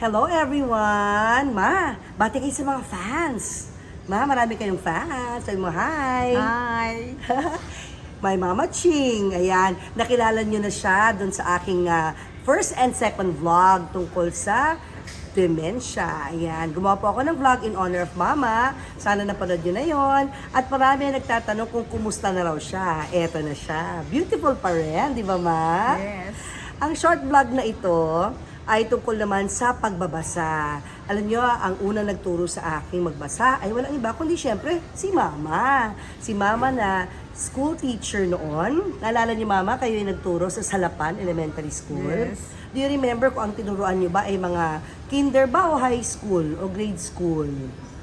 Hello everyone! Ma, bati kayo sa mga fans. Ma, marami kayong fans. Sabi mo, hi! Hi! My Mama Ching. Ayan, nakilala nyo na siya dun sa aking ah, first and second vlog tungkol sa dementia. Ayan, gumawa po ako ng vlog in honor of Mama. Sana napanood nyo na yon. At marami ang nagtatanong kung kumusta na raw siya. Eto na siya. Beautiful pa rin, di ba ma? Yes. Ang short vlog na ito ay tungkol naman sa pagbabasa. Alam nyo, ang unang nagturo sa aking magbasa ay walang iba kundi syempre si Mama. Si Mama na school teacher noon. Naalala niyo Mama, kayo yung nagturo sa Salapan Elementary School. Yes. Do you remember kung ang tinuruan niyo ba ay mga kinder ba o high school o grade school?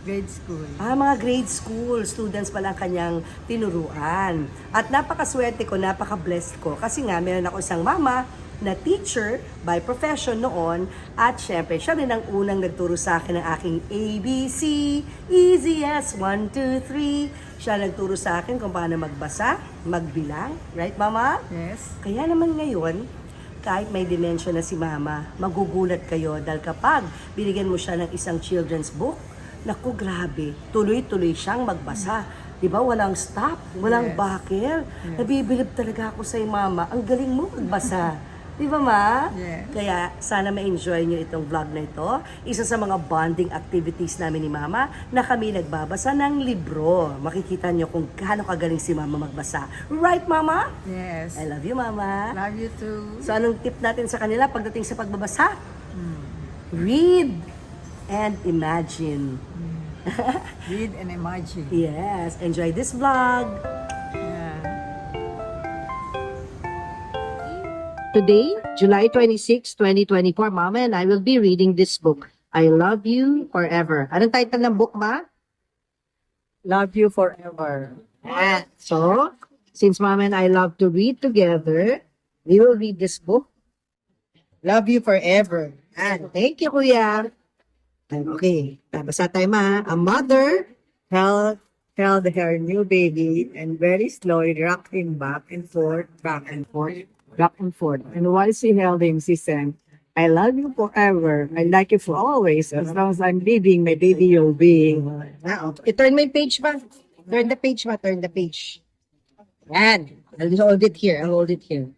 Grade school. Ah, mga grade school students pala ang kanyang tinuruan. At napakaswerte ko, napaka-blessed ko. Kasi nga, meron ako isang mama na teacher by profession noon. At syempre, siya rin ang unang nagturo sa akin ng aking ABC, Easy as 1, 2, 3. Siya nagturo sa akin kung paano magbasa, magbilang. Right, mama? Yes. Kaya naman ngayon, kahit may dementia na si mama, magugulat kayo dahil kapag binigyan mo siya ng isang children's book, naku grabe, tuloy-tuloy siyang magbasa. Di ba? Walang stop, walang Yes. bakil. Nabibilib talaga ako sa mama. Ang galing mo magbasa. Di ba, ma? Yes. Kaya sana ma-enjoy nyo itong vlog na ito. Isa sa mga bonding activities namin ni Mama na kami nagbabasa ng libro. Makikita nyo kung gaano kagaling si Mama magbasa. Right, Mama? Yes. I love you, Mama. Love you too. So anong tip natin sa kanila pagdating sa pagbabasa? Read and imagine. Read and imagine. Yes, enjoy this vlog. Today, July 26, 2024, Mama and I will be reading this book, I Love You Forever. Anong title ng book, Ma? Love you forever. Ah, So, since Mama and I love to read together, we will read this book, Love You Forever. And thank you, Kuya. Okay, basa tayo, Ma. A mother Held, held her new baby and very slowly rocked him back and forth, back and forth, back and forth. And while she held him, she sang, I love you forever. I like you for always. As long as I'm living, my baby you'll be. Ah, okay. Turn my page ba? Turn the page ba? Turn the page. Yan. I'll hold it here. I'll hold it here.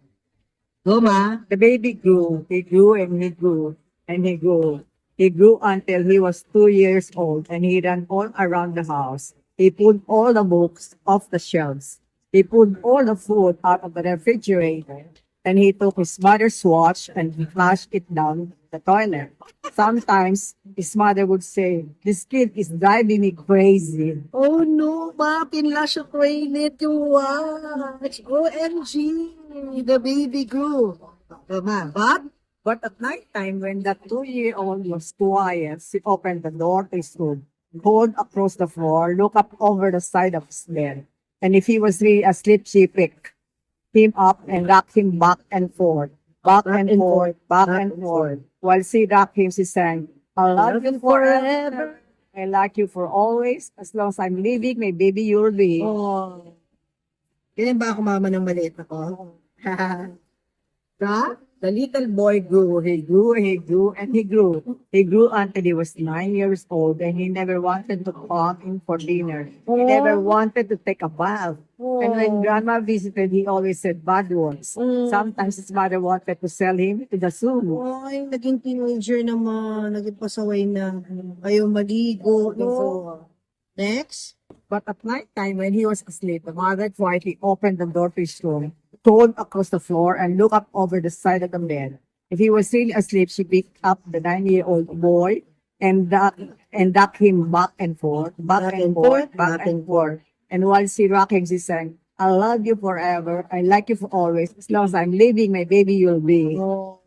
Go, ma. The baby grew, he grew and he grew and he grew. He grew until he was two years old and he ran all around the house. He pulled all the books off the shelves. He pulled all the food out of the refrigerator and he took his mother's watch and he flushed it down the toilet. Sometimes his mother would say, This kid is driving me crazy. Oh no, ma. Pinlash yung toilet yung watch. OMG. The baby grew. Go, ma. But, But at night time, when that two-year-old was quiet, she opened the door to his room, pulled across the floor, looked up over the side of his bed, and if he was really asleep, she picked him up and rocked him back and forth, back, and, forth, back, and forth. While she rocked him, she sang, I love you forever. I like you for always. As long as I'm living, my baby you'll be. oh. Ganyan ba ako mama ng maliit ako? The, the little boy grew, he grew, he grew, and he grew. He grew until he was nine years old, and he never wanted to come in for dinner. He never wanted to take a bath. And when grandma visited, he always said bad words. Sometimes his mother wanted to sell him to the zoo. Ay, naging teenager naman. Naging pasaway na. Ayaw maligo. No. Next. But at night time, when he was asleep, the mother quietly opened the door to his room, rolled across the floor, and looked up over the side of the bed. If he was really asleep, she picked up the nine-year-old boy and duck, and ducked him back and forth, back, and, forth, back, and forth. And while she rocked him, she sang, I love you forever. I like you for always. As long as I'm living, my baby you'll be. Oh.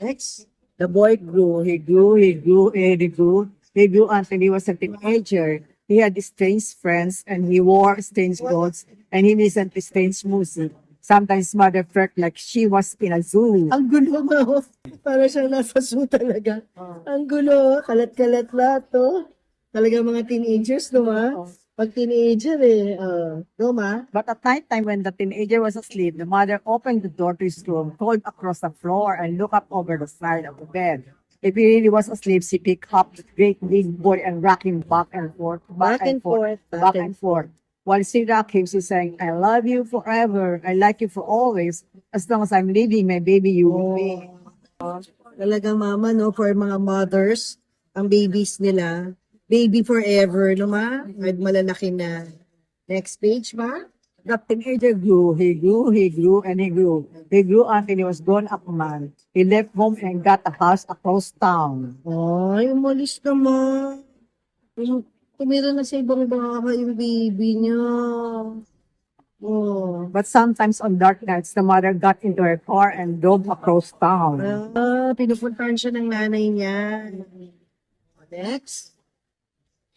Next. The boy grew, he grew, he grew, and he grew. He grew until he was a teenager. He had strange friends and he wore strange clothes and he listened to strange music. Sometimes mother felt like she was in a zoo. Ang gulo mo. Para siyang nasa zoo talaga. Ang gulo. Kalat-kalat lahat to. Talaga mga teenagers, no ma? Pag teenager eh. Uh, no, ma? But at night time when the teenager was asleep, the mother opened the door to his room, crawled across the floor, and looked up over the side of the bed. If he really was asleep, she picked up the great big boy and rocked him back and forth, Back and forth. back and forth. While she rocked him, she sang, I love you forever. I like you for always. As long as I'm living, my baby, you will be. Talagang mama, no, for mga mothers, ang babies nila, baby forever, no ma? At malalaki na. Next page, ma? The teenager grew, he grew, he grew, and he grew. He grew until he was grown up man. He left home and got a house across town. Ay, umalis na ma. Tum- Tumira na sa ibang bahay yung baby niya. Oh. But sometimes on dark nights, the mother got into her car and drove across town. Ah, pinupuntahan siya ng nanay niya. Next.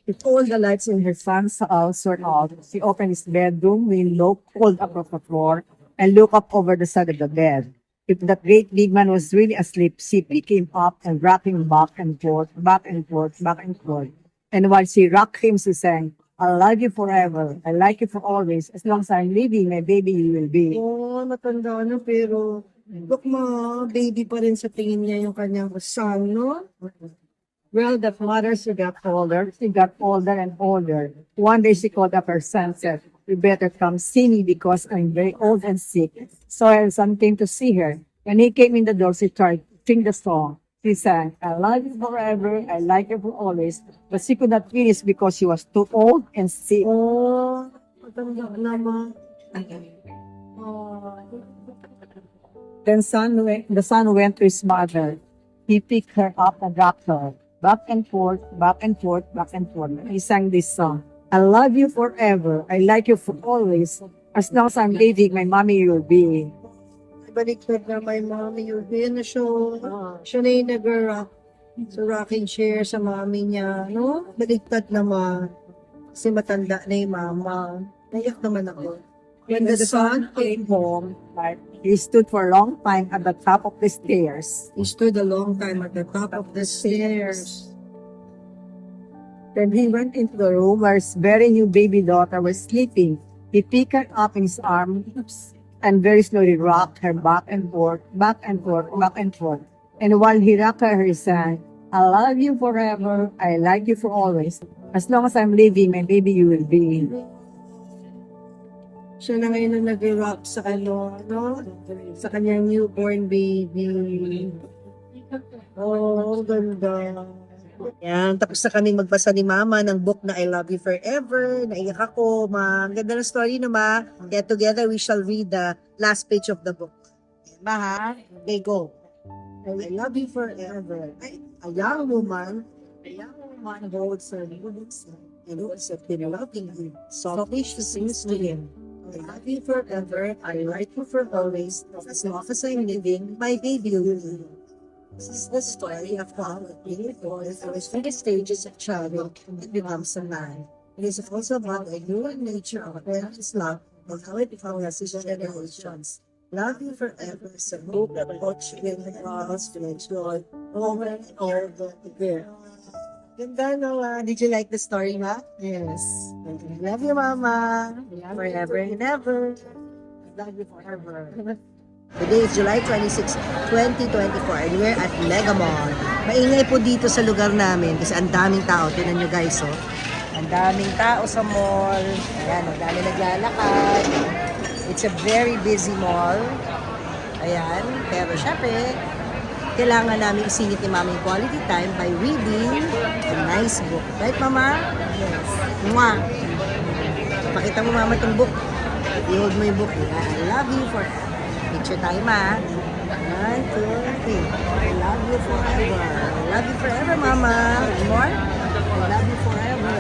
If all the lights in her son's house were off, she opened his bedroom window, crawled across the floor, and looked up over the side of the bed. If that great big man was really asleep, she picked him up and rocked him back and forth, back and forth, back and forth. And while she rocked him, she sang, I love you forever. I like you for always. As long as I'm living, my baby you will be. Oh, matanda na pero look ma, baby pa rin sa tingin niya yung kanyang son, no? Well, the mother, she got older. She got older and older. One day she called up her son and said, you better come see me because I'm very old and sick. So her son came to see her. When he came in the door, she tried to sing the song. She sang, I love you forever, I like you for always. But she could not finish because she was too old and sick. Oh. Oh. Then son went, the son went to his mother. He picked her up and rocked her back and forth, back and forth, back and forth. He sang this song. I love you forever. I like you for always. As long as I'm living, my mommy will be. Baliktad na may mommy yun. Yan na siya. Siya na yung nag-rock sa rocking chair sa mommy niya. No? Baliktad naman. Kasi matanda na yung mama. Naiyak naman ako. When the sun came home, like, he stood for a long time at the top of the stairs. He stood a long time at the top of the stairs. Then he went into the room where his very new baby daughter was sleeping. He picked her up in his arms and very slowly rocked her back and forth, back and forth, back and forth. And while he rocked her, he sang, I love you forever. I like you for always. As long as I'm living, my baby you will be. Siya na ngayon ang nag-rock sa ano, no? Sa kanyang newborn baby. Oh, ganda. Yan, tapos na kami magbasa ni Mama ng book na I Love You Forever. Naiyak ako, ma. Ang ganda ng story no, ma. Get together, we shall read the last page of the book. Ma, ha? Okay, go. I love you forever. A young woman, a young woman holds her moods and holds a been loving him. Softly she sings to him. I love you forever. I like you for always. As long as I'm living, my baby will live. This is the story of how a baby boy goes through the stages of childhood it becomes a man. It is also about the human nature of a parent's love and how it his generations. Love you forever is a book that coach will us to enjoy over and over again. Ganda no, ah. Did you like the story, ma? Yes. Love you, mama. Forever and ever. Love you forever. Today is July 26, 2024 and we're at Mega Mall. Maingay po dito sa lugar namin kasi ang daming tao. Tinan nyo guys, oh. Ang daming tao sa mall. Ayan, ang dami naglalakad. It's a very busy mall. Ayan, pero syempre, kailangan namin isingit ni Mama quality time by reading a nice book. Right, Mama? Yes. Mwah! Pakita mo, Mama, itong book. I-hold mo yung book. I love you for Picture tayo, Ma. One, two, three. I love you forever. I love you forever, Mama. More? I love you forever.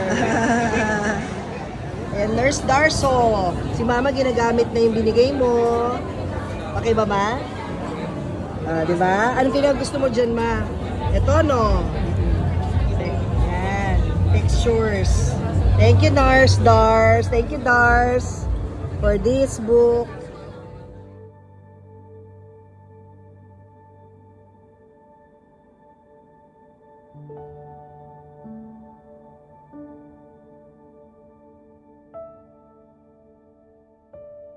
And Nurse Darso. Si Mama ginagamit na yung binigay mo. Okay ba, Ma? Ah, di ba? Anong pinag gusto mo dyan, Ma? Ito, no? Yan. Pictures. Thank you, Nurse Dars. Thank you, Dars, for this book.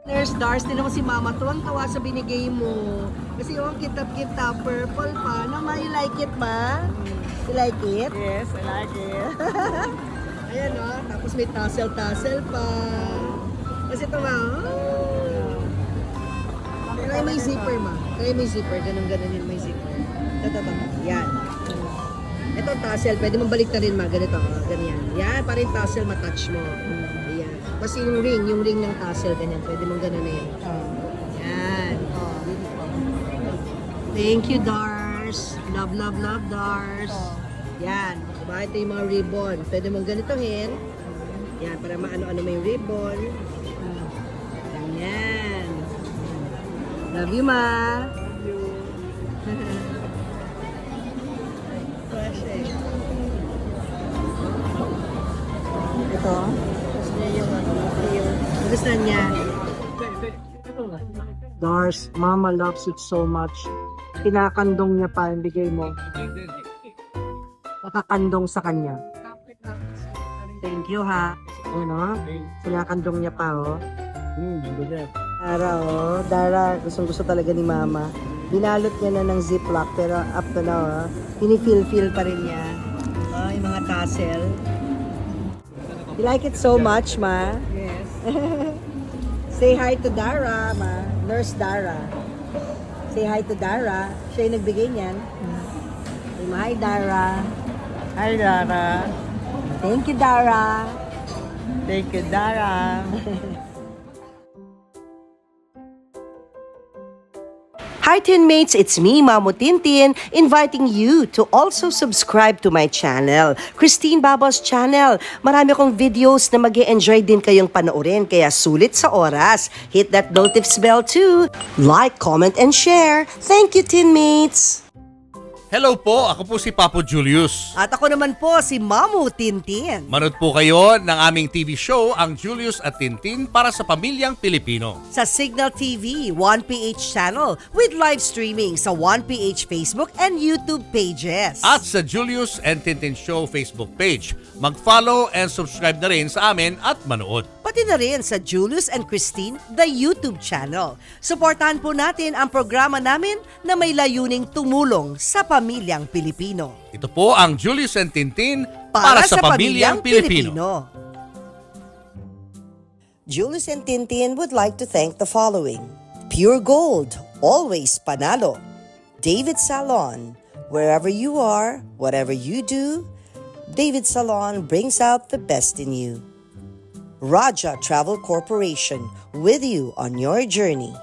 Dars, tinan mo si Mama, tuwang-tawa sa binigay mo. Kasi yung kitap-kitap, purple pa. Nama, you like it ba? You like it? Yes, I like it. Ayan o, tapos may tassel-tassel pa. Kasi ito nga, oh. Try may zipper ma. Try may zipper, ganun-ganun yun may zipper. Ito. Yan. Ito tassel, pwede mong balik na rin ma. Ganito, oh, ganyan. Yan, yung tassel matouch mo. Ayan. Tapos yung ring, yung ring ng tassel, ganyan. Pwede mong ganun na yun. Yan. Thank you, Dars. Love, love, love, Dars. Yan. Diba? Ito yung mga ribbon. Pwede mong ganitohin. Yan, para maano-ano yung ribbon. Yan. Love you, ma. Fresh eh. Ito. Gusto niya yung ano, yung... Gusto niya. Dars, Mama loves it so much. Kinakandong niya pa yung bigay mo. Nakakandong sa kanya. Thank you, ha. Ayan o. Kinakandong niya pa o. Dara o. Dara, gustong gusto talaga ni Mama. Binalot niya na ng ziplock pero up to now o. Pinifeel-feel pa rin niya. Oh, yung mga tassel. You like it so much, Ma? Yes. Say hi to Dara, Ma. Nurse Dara. Say hi to Dara. Siya yung nagbigay niyan. Say hi, Dara. Hi, Dara. Thank you, Dara. Thank you, Dara. Hi Tinmates, it's me, Mamo Tintin, inviting you to also subscribe to my channel, Christine Babos channel. Marami akong videos na mag enjoy din kayong panoorin, kaya sulit sa oras. Hit that notifs bell too. Like, comment, and share. Thank you, Tinmates! Hello po, ako po si Papo Julius. At ako naman po, si Mamo Tintin. Manood po kayo ng aming TV show, ang Julius at Tintin para sa pamilyang Pilipino. Sa Signal TV, 1PH channel with live streaming sa 1PH Facebook and YouTube pages. At sa Julius and Tintin Show Facebook page. Mag-follow and subscribe na rin sa amin at manood. Pati na rin sa Julius and Christine, the YouTube channel. Suportahan po natin ang programa namin na may layuning tumulong sa pamilyang Pilipino. Ito po ang Julius and Tintin para, sa, pamilyang, Pilipino. Julius and Tintin would like to thank the following. Pure Gold, always panalo. David Salon, wherever you are, whatever you do, David Salon brings out the best in you. Raja Travel Corporation, with you on your journey.